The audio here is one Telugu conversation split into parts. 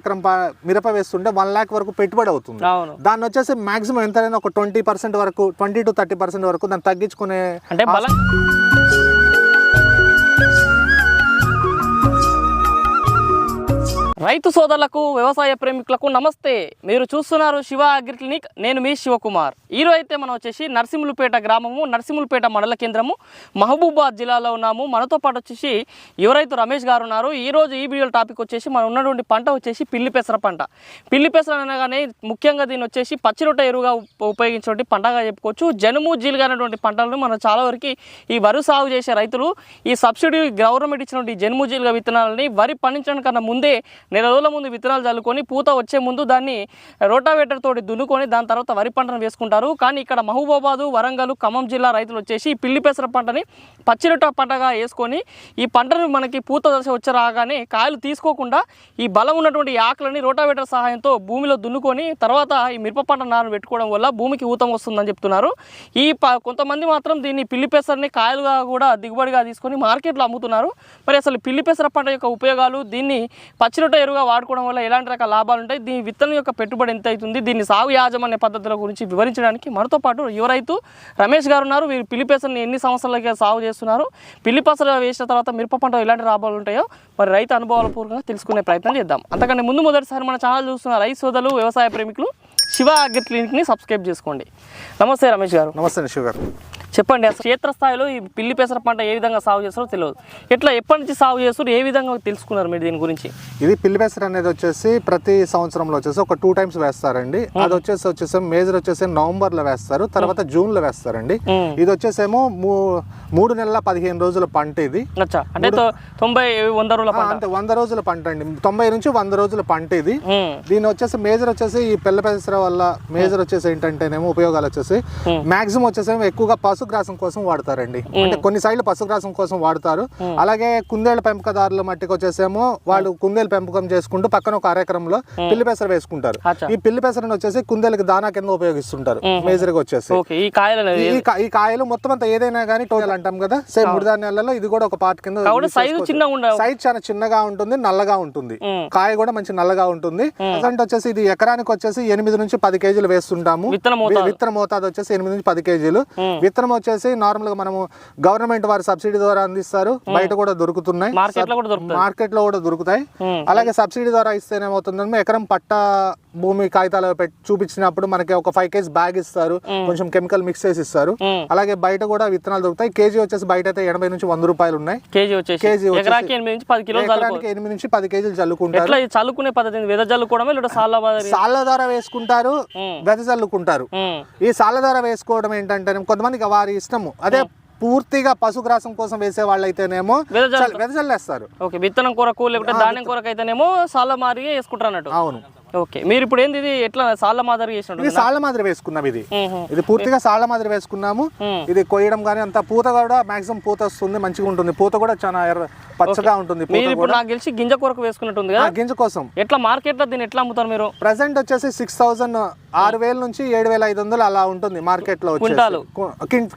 ఎకరం మిరప వేస్తుంటే వన్ ల్యాక్ వరకు పెట్టుబడి అవుతుంది. దాన్ని వచ్చేసి మాక్సిమం ఎంతైనా ఒక ట్వంటీ పర్సెంట్ వరకు ట్వంటీ టు థర్టీ పర్సెంట్ వరకు దాన్ని తగ్గించుకునే అంటే రైతు సోదరులకు వ్యవసాయ ప్రేమికులకు నమస్తే. మీరు చూస్తున్నారు శివ అగ్రి క్లినిక్. నేను మీ శివకుమార్. ఈరోజు అయితే మనం వచ్చేసి నర్సింహులపేట గ్రామము నర్సింహులపేట మండల కేంద్రము మహబూబాద్ జిల్లాలో ఉన్నాము. మనతో పాటు వచ్చేసి యువరైతు రమేష్ గారు ఉన్నారు ఈరోజు ఈ వీడియో టాపిక్ వచ్చేసి మనం ఉన్నటువంటి పంట వచ్చేసి పిల్లి పెసర పంట. పిల్లి పెసర అనగానే ముఖ్యంగా దీన్ని వచ్చేసి పచ్చిరొట్ట ఎరువుగా ఉప- పంటగా చెప్పుకోవచ్చు. జనుము జీలుగా అనేటువంటి పంటలను మనం చాలా వరకు ఈ వరి సాగు చేసే రైతులు ఈ సబ్సిడీ గవర్నమెంట్ ఇచ్చినటువంటి ఈ జనుము జీలుగా విత్తనాలని వరి పండించడం కన్నా ముందే నెల రోజుల ముందు విత్తనాలు చల్లుకొని పూత వచ్చే ముందు దాన్ని రోటావేటర్ తోటి దున్నుకొని దాని తర్వాత వరి పంటను వేసుకుంటారు. కానీ ఇక్కడ మహబూబాబాదు వరంగల్ ఖమ్మం జిల్లా రైతులు వచ్చేసి పిల్లి పెసర పంటని పచ్చిరొట్ట పంటగా వేసుకొని ఈ పంటను మనకి పూత దశ వచ్చి రాగానే కాయలు తీసుకోకుండా ఈ బలం ఉన్నటువంటి ఆకులని రోటావేటర్ సహాయంతో భూమిలో దున్నుకొని తర్వాత ఈ మిరప పంట నారు పెట్టుకోవడం వల్ల భూమికి ఊతం వస్తుందని చెప్తున్నారు. ఈ ప కొంతమంది మాత్రం దీన్ని పిల్లి పెసరని కాయలుగా కూడా దిగుబడిగా తీసుకొని మార్కెట్లో అమ్ముతున్నారు. మరి అసలు పిల్లి పెసర పంట యొక్క ఉపయోగాలు దీన్ని పచ్చిరొట్ట ఎరువుగా వాడుకోవడం వల్ల ఎలాంటి రకాల లాభాలు ఉంటాయి? దీని విత్తనం యొక్క పెట్టుబడి ఎంత అవుతుంది? దీన్ని సాగు యాజమాన్య పద్ధతుల గురించి వివరించడానికి మనతో పాటు యువ రైతు రమేష్ గారు ఉన్నారు. వీరు పిల్లి పెసరని ఎన్ని సంవత్సరాలకి సాగు చేస్తున్నారు? పిల్లి పెసర వేసిన తర్వాత మిరప పంట ఎలాంటి లాభాలు ఉంటాయో మరి రైతు అనుభవాల పూర్వకంగా తెలుసుకునే ప్రయత్నం చేద్దాం. అంతకంటే ముందు మొదటిసారి మన ఛానల్ చూస్తున్న రైతు సోదరులు వ్యవసాయ ప్రేమికులు శివ అగ్రి క్లినిక్ని సబ్స్క్రైబ్ చేసుకోండి. నమస్తే రమేష్ గారు. నమస్తే శివ గారు. చెప్పండి అసలు క్షేత్రస్థాయిలో ఈ పిల్లి పెసర పంట ఏ విధంగా సాగు చేస్తారో తెలియదు. ఎట్లా ఎప్పటి నుంచి సాగు చేస్తారు ఏ విధంగా తెలుసుకున్నారు మీరు దీని గురించి? ఇది పిల్లి పెసర అనేది వచ్చేసి ప్రతి సంవత్సరంలో వచ్చేసి ఒక టూ టైమ్స్ వేస్తారండి. అది వచ్చేసి వచ్చేసి మేజర్ వచ్చేసి నవంబర్లో వేస్తారు తర్వాత జూన్లో వేస్తారండి. ఇది వచ్చేసేమో మూడు నెలల పదిహేను రోజుల పంట ఇది. అంటే తొంభై వంద రోజుల పంట. వంద రోజుల పంట అండి. తొంభై నుంచి వంద రోజుల పంట ఇది. దీని వచ్చేసి మేజర్ వచ్చేసి ఈ పిల్ల పెసర వల్ల మేజర్ వచ్చేసి ఏంటంటేనేమో ఉపయోగాలు వచ్చేసి మాక్సిమం వచ్చేసి ఎక్కువగా పశుగ్రాసం కోసం వాడతారండి. అంటే కొన్ని సైడ్లు పశుగ్రాసం కోసం వాడతారు. అలాగే కుందేళ్ళ పెంపకదారుల మట్టికి వచ్చేసేమో వాళ్ళు కుందేలు పెంపకం చేసుకుంటూ పక్కన ఒక అరెకరంలో పిల్లి పెసర వేసుకుంటారు. ఈ పిల్లి పెసరని వచ్చేసి కుందేలకి దానా కింద ఉపయోగిస్తుంటారు. మేజర్గా వచ్చేసి. ఈ కాయలు మొత్తం అంతా ఏదైనా కానీ టోటల్ అంటాం కదా. సేమ్ మూడు ధాన్యాలలో ఇది కూడా ఒక పార్ట్ కింద సైజు చాలా చిన్నగా ఉంటుంది నల్లగా ఉంటుంది. కాయ కూడా మంచి నల్లగా ఉంటుంది. ప్రజెంట్ వచ్చేసి ఇది ఎకరానికి వచ్చేసి ఎనిమిది నుంచి పది కేజీలు వేస్తుంటాము. విత్తన మోతాదు. వచ్చేసి ఎనిమిది నుంచి పది కేజీలు. విత్తనం వచ్చేసి నార్మల్గా మనము గవర్నమెంట్ వారి సబ్సిడీ ద్వారా అందిస్తారు. బయట కూడా దొరుకుతున్నాయి. మార్కెట్లో కూడా దొరుకుతాయి. అలాగే సబ్సిడీ ద్వారా ఇస్తే ఏమవుతుందంటే ఎకరం పట్ట భూమి కాగితాలు పెట్టి చూపించినప్పుడు మనకి ఒక ఫైవ్ కేజీ బ్యాగ్ ఇస్తారు. కొంచెం కెమికల్ మిక్స్ చేసి ఇస్తారు. అలాగే బయట కూడా విత్తనాలు దొరుకుతాయి. కేజీ వచ్చేసి బయట అయితే ఎనభై నుంచి వంద రూపాయలు ఉన్నాయి. కేజీ వచ్చేసి. కేజీ వచ్చేసి- ఎకరాకి ఎనిమిది నుంచి పది కిలోలు చల్లుకో ఎకరానికి ఎనిమిది నుంచి పది కేజీలు చల్లుకుంటారు. చల్లుకునే పద్ధతి వెద చల్లుకోవడమే లేదా సాల బాదరి సాళ్ళ ద్వారా వేసుకుంటారు ఉమ్. వెదజల్లుకుంటారు ఉమ్, ఈ సాళ్ళ ద్వారా వేసుకోవడం ఏంటంటే కొంతమందికి వారి ఇష్టము. అదే పూర్తిగా పశుగ్రాసం కోసం వేసే వాళ్ళైతేనేమో వెదజల్లు చల్- వెదజల్లేస్తారు ఓకే విత్తనం కొరకు లేకపోతే ధాన్యం కొరకు అయితేనేమో సాల మాదిరిగా వేసుకుంటారు అన్నట్టు అవును. ఓకే. మీరు ఇప్పుడు ఏంది ఇది? ఎట్లా సాల మాదిరి చేసినట్టు ఇది సాళ్ళ మాదిరి వేసుకున్నాం ఇది. ఇది పూర్తిగా సాళ్ళ మాదిరి వేసుకున్నాము. ఇది కొయ్యడం కానీ అంత పూత కూడా మాక్సిమం పూత వస్తుంది మంచిగా ఉంటుంది. పూత కూడా చాలా పచ్చగా ఉంటుంది మీరు ఇప్పుడు నాకు తెలిసి గింజ కొరకు వేసుకున్నట్టుంది ఆ కదా? గింజ కోసం. ఎట్లా మార్కెట్లో దీన్ని ఎట్లా అమ్ముతారు మీరు? ప్రజెంట్ వచ్చేసి సిక్స్ థౌసండ్ ఆరు వేల నుంచి ఏడు వేల ఐదు వందలు అలా ఉంటుంది మార్కెట్లో. క్వింటాలు.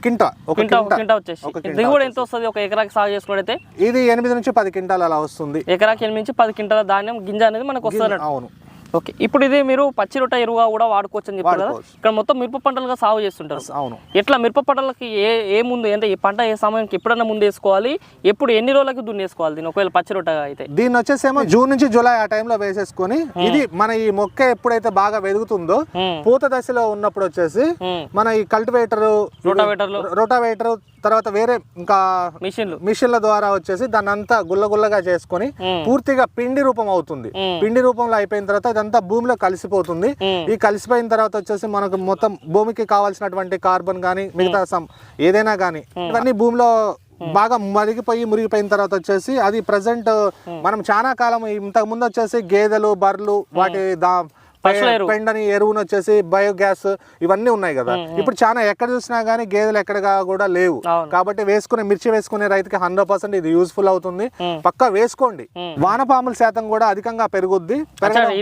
కింటా. ఒక కింటా. వచ్చేసి. దిగుబడి ఎంత వస్తుంది? ఒక ఎకరాకి సాగు చేసుకున్నట్టయితే? ఇది ఎనిమిది నుంచి పది క్వింటాలు అలా వస్తుంది. ఎకరాకి ఎనిమిది నుంచి పది క్వింటాల ధాన్యం గింజ అనేది మనకు వస్తుంది. అవును. ఓకే. ఇప్పుడు ఇది మీరు పచ్చి రొట్ట ఎరువుగా కూడా వాడుకోవచ్చు అని చెప్పారు కదా. ఇక్కడ మొత్తం మిరప పంటలుగా సాగు చేస్తుంటారు. అవును. ఎట్లా మిరప పంటలకి ఏ ఏ ముందు అంటే ఈ పంట ఏ సమయానికి ఎప్పుడన్నా ముందు వేసుకోవాలి ఎప్పుడు ఎన్ని రోజులకి దున్నేసుకోవాలి దీన్ని? ఒకవేళ పచ్చి రొట్ట అయితే. దీన్ని వచ్చేసేమో జూన్ నుంచి జూలై ఆ టైంలో వేసేసుకొని ఇది మన ఈ మొక్క ఎప్పుడైతే బాగా వెదుగుతుందో ఉమ్, పూత దశలో ఉన్నప్పుడు వచ్చేసి ఉమ్. మన ఈ కల్టివేటర్ రోటావేటర్లు రోటావేటర్ తర్వాత వేరే ఇంకా మిషన్లు మిషన్ల ద్వారా వచ్చేసి దాన్ని అంతా గుల్లగుల్లగా చేసుకొని. పూర్తిగా పిండి రూపం అవుతుంది. పిండి రూపంలో అయిపోయిన తర్వాత ఇదంతా భూమిలో కలిసిపోతుంది. ఈ కలిసిపోయిన తర్వాత వచ్చేసి మనకు మొత్తం భూమికి కావాల్సినటువంటి కార్బన్ కానీ మిగతా సమ్ ఏదైనా కానీ ఇవన్నీ భూమిలో బాగా మరిగిపోయి మురిగిపోయిన తర్వాత వచ్చేసి అది ప్రజెంట్ మనం చాలా కాలం ఇంతకు ముందు వచ్చేసి గేదెలు బర్రెలు వాటి దా. పెండని ఎరువును వచ్చేసి బయోగ్యాస్ ఇవన్నీ ఉన్నాయి కదా. ఇప్పుడు చాలా ఎక్కడ చూసినా గానీ గేదెలు ఎక్కడగా కూడా లేవు. కాబట్టి వేసుకునే మిర్చి వేసుకునే రైతుకి హండ్రెడ్ పర్సెంట్ ఇది యూస్ఫుల్ అవుతుంది. పక్కా వేసుకోండి. వానపాముల శాతం కూడా అధికంగా పెరుగుద్ది.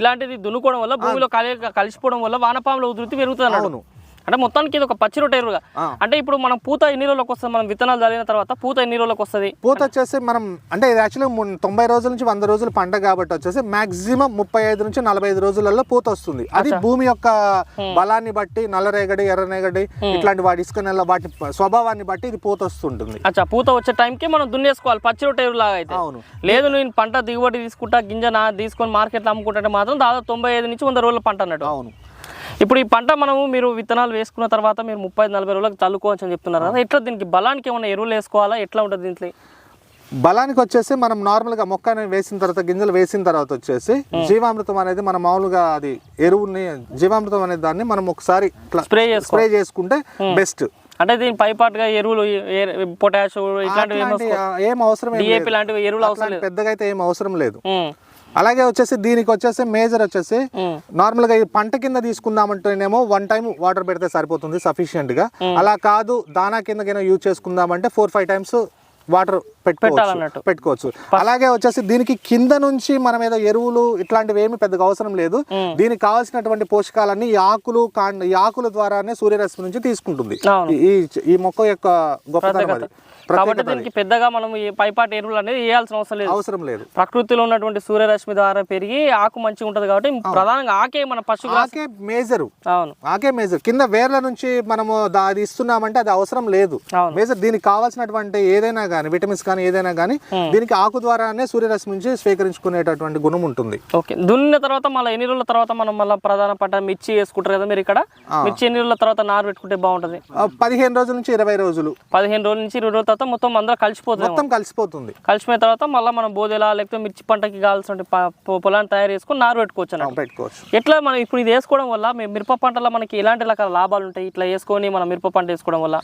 ఇలాంటిది దున్నుకోవడం వల్ల భూమిలో కలి కలిసిపోవడం వల్ల వానపాముల ఉధృతి పెరుగుతుంది అవును. అంటే మొత్తానికి ఇది ఒక పచ్చి రొట్టె ఎరువుగా ఆ. అంటే ఇప్పుడు మనం పూత ఎన్ని రోజులకు వస్తుంది? మనం విత్తనాలు చల్లిన తర్వాత పూత ఎన్ని రోజులకు వస్తుంది? పూత వచ్చేసి మనం అంటే ఇది యాక్చువల్గా తొంభై రోజుల నుంచి వంద రోజులు పంట కాబట్టి వచ్చేసి మాక్సిమం ముప్పై ఐదు నుంచి నలభై ఐదు రోజులలో పూత వస్తుంది. అది భూమి యొక్క బలాన్ని బట్టి నల్లరేగడి ఎర్రనేగడి ఇట్లాంటి వాటి ఇసుక నెల వాటి స్వభావాన్ని బట్టి ఇది పూత వస్తుంటుంది. అచ్చా పూత వచ్చే టైంకి మనం దున్నేసుకోవాలి పచ్చి రొట్టె ఎరువు లాగా అయితే. అవును. లేదు నేను పంట దిగుబడి తీసుకుంటా గింజ నా తీసుకొని మార్కెట్లో అమ్ముకుంటే మాత్రం దాదాపు తొంభై ఐదు నుంచి వంద రోజుల పంట అన్నట్టు. అవును. ఇప్పుడు ఈ పంట మనము మీరు విత్తనాలు వేసుకున్న తర్వాత మీరు ముప్పై నలభై రోజులకు చల్లుకోవచ్చు అని చెప్తున్నారు కదా. ఎట్లా దీనికి బలానికి ఏమైనా ఎరువులు వేసుకోవాలా? ఎట్లా ఉంటుంది దీంట్లో? బలానికి వచ్చేసి మనం నార్మల్గా మొక్క వేసిన తర్వాత గింజలు వేసిన తర్వాత వచ్చేసి జీవామృతం అనేది మనం మామూలుగా అది ఎరువుని జీవామృతం అనే దాన్ని మనం ఒకసారి స్ప్రే స్ప్రే చేసుకుంటే బెస్ట్. అంటే దీని పైపాటుగా ఎరువులు పొటాష్ ఇట్లాంటివి ఏం అవసరం. లాంటివి ఎరువులు అవసరం పెద్దగా అయితే ఏం అవసరం లేదు. అలాగే వచ్చేసి దీనికి వచ్చేసి మేజర్ వచ్చేసి. నార్మల్గా ఈ పంట కింద తీసుకుందామంటేనేమో వన్ టైం వాటర్ పెడితే సరిపోతుంది సఫిషియెంట్గా అలా కాదు దానా కింద యూజ్ చేసుకుందామంటే ఫోర్ ఫైవ్ టైమ్స్ వాటర్ పెట్టుకోవచ్చు. పెట్టుకోవచ్చు. అలాగే వచ్చేసి దీనికి కింద నుంచి మనం ఏదో ఎరువులు ఇట్లాంటివి ఏమి పెద్దగా అవసరం లేదు. దీనికి కావాల్సినటువంటి పోషకాలన్నీ ఈ ఆకులు కాండ ఈ ఆకుల ద్వారానే సూర్యరశ్మి నుంచి తీసుకుంటుంది. ఈ ఈ మొక్క యొక్క గొప్పతనం అది. కాబట్టి. దీనికి పెద్దగా మనం ఈ పైపాటి ఎరువులు అనేది వేయాల్సిన అవసరం లేదు. అవసరం లేదు. ప్రకృతిలో ఉన్నటువంటి సూర్యరశ్మి ద్వారా పెరిగి ఆకు మంచిగా ఉంటుంది కాబట్టి ప్రధానంగా ఆకే మన పశు ఆకే మేజరు. అవును. ఆకే మేజర్. కింద వేర్ల నుంచి మనము దా- అది ఇస్తున్నామంటే అది అవసరం లేదు. మేజర్ దీనికి కావాల్సినటువంటి ఏదైనా కానీ విటమిన్స్ కానీ ఏదైనా కానీ దీనికి ఆకు ద్వారానే సూర్యరశ్మి నుంచి స్వీకరించుకునేటటువంటి గుణం ఉంటుంది. ఓకే. దున్నిన తర్వాత మళ్ళీ ఎన్ని రోజుల తర్వాత మనం మళ్ళీ ప్రధాన పంట మిర్చి వేసుకుంటారు కదా మీరు ఇక్కడ? మిర్చి ఎన్ని రోజుల తర్వాత నారు పెట్టుకుంటే బాగుంటుంది? పదిహేను రోజుల నుంచి ఇరవై రోజులు. పదిహేను రోజుల నుంచి ఇరవై రోజుల తర్వాత మొత్తం అందరూ కలిసిపోతుంది మొత్తం కలిసిపోతుంది. కలిసిపోయిన తర్వాత మళ్ళీ మనం బోదెలా లేకపోతే మిర్చి పంటకి కావాల్సిన పొలాన్ని తయారు చేసుకుని నారు పెట్టుకోవచ్చు పెట్టుకోవచ్చు. ఎట్లా మనం ఇప్పుడు ఇది వేసుకోవడం వల్ల మిరప పంటలో మనకి ఎలాంటి రకాల లాభాలు ఉంటాయి? ఇట్లా వేసుకొని మనం మిరప పంట వేసుకోవడం వల్ల.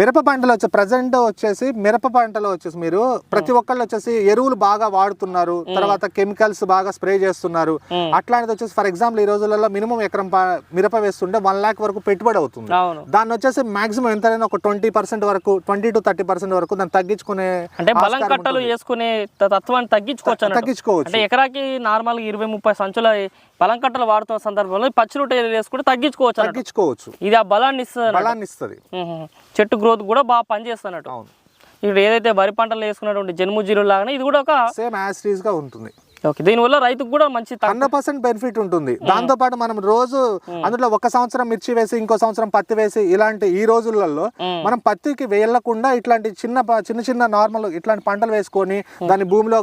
మిరప పంటలు వచ్చి ప్రజెంట్ వచ్చేసి మిరప పంటలో వచ్చేసి మీరు ప్రతి ఒక్కళ్ళు వచ్చేసి ఎరువులు బాగా వాడుతున్నారు. తర్వాత కెమికల్స్ బాగా స్ప్రే చేస్తున్నారు. అట్లాంటిది వచ్చేసి ఫర్ ఎగ్జాంపుల్ ఈ రోజులలో మినిమం ఎకరం మిరప వేస్తుంటే వన్ లాక్ వరకు పెట్టుబడి అవుతుంది. అవును. దాన్ని వచ్చేసి మాక్సిమం ఎంతైనా ఒక ట్వంటీ పర్సెంట్ వరకు ట్వంటీ టు థర్టీ పర్సెంట్ వరకు దాన్ని తగ్గించుకునే అంటే బలం కట్టలు వేసుకునే తత్వాన్ని తగ్గించుకోవచ్చు తగ్గించుకోవచ్చు. అంటే ఎకరాకి నార్మల్ ఇరవై ముప్పై సంచుల బలం కట్టలు వాడుతున్న సందర్భంలో పచ్చి రొట్టె వేసుకుంటే తగ్గించుకోవచ్చు తగ్గించుకోవచ్చు. ఇది ఆ బలాన్ని ఇస్తుంది. బలాన్ని ఇస్తుంది. చెట్టు గ్రోత్ కూడా బాగా పనిచేస్తున్నట్టు అవును. ఇప్పుడు ఏదైతే వరి పంటలు వేసుకున్నటువంటి జన్ము జీరో లాగానే ఇది కూడా ఒక సేమ్ యాజ్గా ఉంటుంది. ఓకే దీనివల్ల రైతుకు కూడా మంచి హండ్రెడ్ పర్సెంట్ బెనిఫిట్ ఉంటుంది. దాంతో పాటు మనం రోజు అందులో ఒక సంవత్సరం మిర్చి వేసి ఇంకో సంవత్సరం పత్తి వేసి ఇలాంటి ఈ రోజులలో మనం పత్తికి వేయకుండా ఇట్లాంటి చిన్న చిన్న చిన్న నార్మల్ ఇట్లాంటి పంటలు వేసుకొని దాన్ని భూమిలో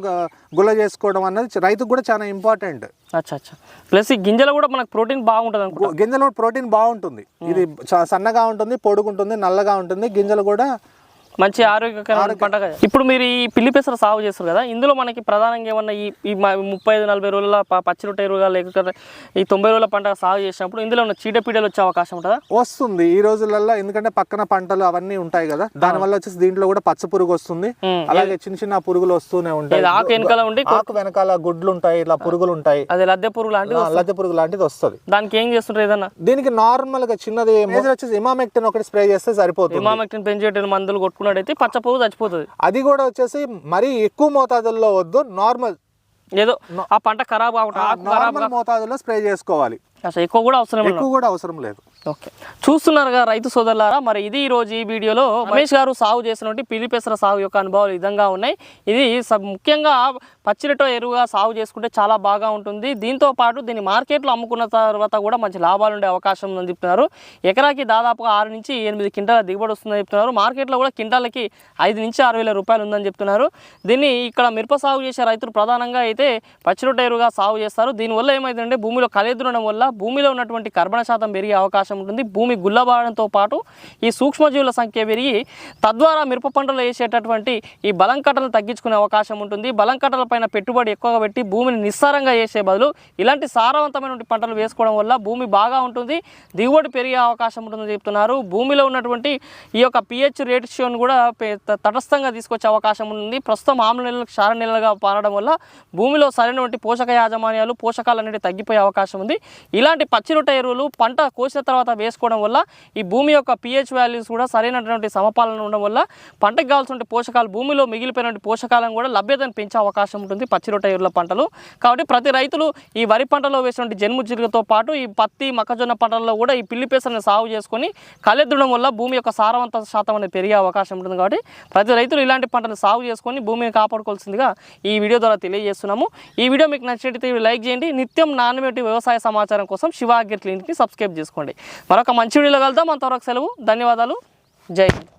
గుల్ల చేసుకోవడం అన్నది రైతుకు కూడా చాలా ఇంపార్టెంట్ అచ్చా అచ్చా. ప్లస్ ఈ గింజలు కూడా మనకు ప్రోటీన్ బాగుంటుంది అనుకుంటా. గింజలో ప్రోటీన్ బాగుంటుంది. ఇది సన్నగా ఉంటుంది పొడుగుంటుంది నల్లగా ఉంటుంది. గింజలు కూడా మంచి ఆరోగ్యకరమైన పంటగా ఇప్పుడు మీరు ఈ పిల్లి పెసర సాగు చేస్తారు కదా ఇందులో మనకి ప్రధానంగా ఏమన్నా ఈ ఈ ముప్పై ఐదు నలభై రోజుల పచ్చి రొట్టె ఎరువుగా లేకపోతే ఈ తొంభై రోజుల పంట సాగు చేసినప్పుడు ఇందులో ఉన్న చీడపీడలు వచ్చే అవకాశం ఉంటుందా? వస్తుంది. ఈ రోజులలో ఎందుకంటే పక్కన పంటలు అవన్నీ ఉంటాయి కదా దాని వల్ల వచ్చేసి దీంట్లో కూడా పచ్చ పురుగు వస్తుంది. అలాగే చిన్న చిన్న పురుగులు వస్తూనే ఉంటాయి. ఆకు వెనకాల ఉండి ఆకు వెనకాల గుడ్లు ఉంటాయి ఇట్లా పురుగులు ఉంటాయి. అది లద్దె పురుగు లాంటిది లద్దె పురుగు లాంటిది వస్తుంది. దానికి ఏం చేస్తుంటారు ఏదన్నా? దీనికి నార్మల్గా చిన్నది వచ్చేసి ఇమామెక్టిన్ ఒకటి స్ప్రే చేస్తే సరిపోతుంది. ఇమామెక్టిన్ పెంచేట మందులు కొట్టుకున్నట్టయితే పచ్చ పురుగు చచ్చిపోతుంది. అది కూడా వచ్చేసి మరీ ఎక్కువ మోతాదుల్లో వద్దు నార్మల్ ఏదో ఆ పంట ఖరాబ్ కాకుండా మోతాదులో స్ప్రే చేసుకోవాలి. అసలు ఎక్కువ కూడా అవసరం ఎక్కువ కూడా అవసరం లేదు. ఓకే. చూస్తున్నారుగా రైతు సోదరులారా మరి ఇది ఈరోజు ఈ వీడియోలో రమేష్ గారు సాగు చేసినటువంటి పిలిపెసర సాగు యొక్క అనుభవాలు విధంగా ఉన్నాయి. ఇది ముఖ్యంగా పచ్చిరటో ఎరువుగా సాగు చేసుకుంటే చాలా బాగా ఉంటుంది. దీంతో పాటు దీన్ని మార్కెట్లో అమ్ముకున్న తర్వాత కూడా మంచి లాభాలు ఉండే అవకాశం ఉందని చెప్తున్నారు. ఎకరాకి దాదాపుగా ఆరు నుంచి ఎనిమిది కింటాల దిగుబడి వస్తుందని చెప్తున్నారు. మార్కెట్లో కూడా క్వింటాలకి ఐదు నుంచి ఆరు వేల రూపాయలు ఉందని చెప్తున్నారు. దీన్ని ఇక్కడ మిరప సాగు చేసే రైతులు ప్రధానంగా అయితే పచ్చిరొట్ట ఎరువుగా సాగు చేస్తారు. దీనివల్ల ఏమైందంటే భూమిలో కలెదురడం వల్ల భూమిలో ఉన్నటువంటి కర్బన శాతం పెరిగే అవకాశం ఉంటుంది. భూమి గుల్లబారడంతో పాటు ఈ సూక్ష్మజీవుల సంఖ్య పెరిగి తద్వారా మిరప పంటలు వేసేటటువంటి ఈ బలం కట్టలు తగ్గించుకునే అవకాశం ఉంటుంది. బలం కట్టల పైన పెట్టుబడి ఎక్కువగా పెట్టి భూమిని నిస్సారంగా చేసే బదులు ఇలాంటి సారవంతమైన పంటలు వేసుకోవడం వల్ల భూమి బాగా ఉంటుంది. దిగుబడి పెరిగే అవకాశం ఉంటుందని చెప్తున్నారు. భూమిలో ఉన్నటువంటి ఈ యొక్క పిహెచ్ రేషియోని కూడా తటస్థంగా తీసుకొచ్చే అవకాశం ఉంటుంది. ప్రస్తుతం ఆమ్ల నెలలు క్షార నెలలుగా పారడం వల్ల భూమిలో సరైనటువంటి పోషక యాజమాన్యాలు పోషకాలు అనేవి తగ్గిపోయే అవకాశం ఉంది. ఇలాంటి పచ్చి రొట్టె ఎరువులు పంట కోసిన తర్వాత తర్వాత వేసుకోవడం వల్ల ఈ భూమి యొక్క పిహెచ్ వాల్యూస్ కూడా సరైనటువంటి సమపాలన ఉండడం వల్ల పంటకు కావాల్సిన పోషకాలు భూమిలో మిగిలిపోయినటువంటి పోషకాలను కూడా లభ్యతను పెంచే అవకాశం ఉంటుంది పచ్చి రొట్టెల ఎరువుల పంటలు. కాబట్టి ప్రతి రైతులు ఈ వరి పంటలో వేసినటువంటి జన్ము జిలుగుతో పాటు ఈ పత్తి మొక్కజొన్న పంటల్లో కూడా ఈ పిల్లి పెసరని సాగు చేసుకొని కలెద్దడం వల్ల భూమి యొక్క సారవంత శాతం అనేది పెరిగే అవకాశం ఉంటుంది కాబట్టి ప్రతి రైతులు ఇలాంటి పంటను సాగు చేసుకొని భూమిని కాపాడుకోవాల్సిందిగా ఈ వీడియో ద్వారా తెలియజేస్తున్నాము. ఈ వీడియో మీకు నచ్చినట్లయితే లైక్ చేయండి. నిత్యం నాణ్యమైన వ్యవసాయ సమాచారం కోసం శివాగిరి క్లినిక్ని సబ్స్క్రైబ్ చేసుకోండి. మరొక మంచి వీడియోలో కలుద్దాం. అంతవరకు సెలవు ధన్యవాదాలు. జై హింద్.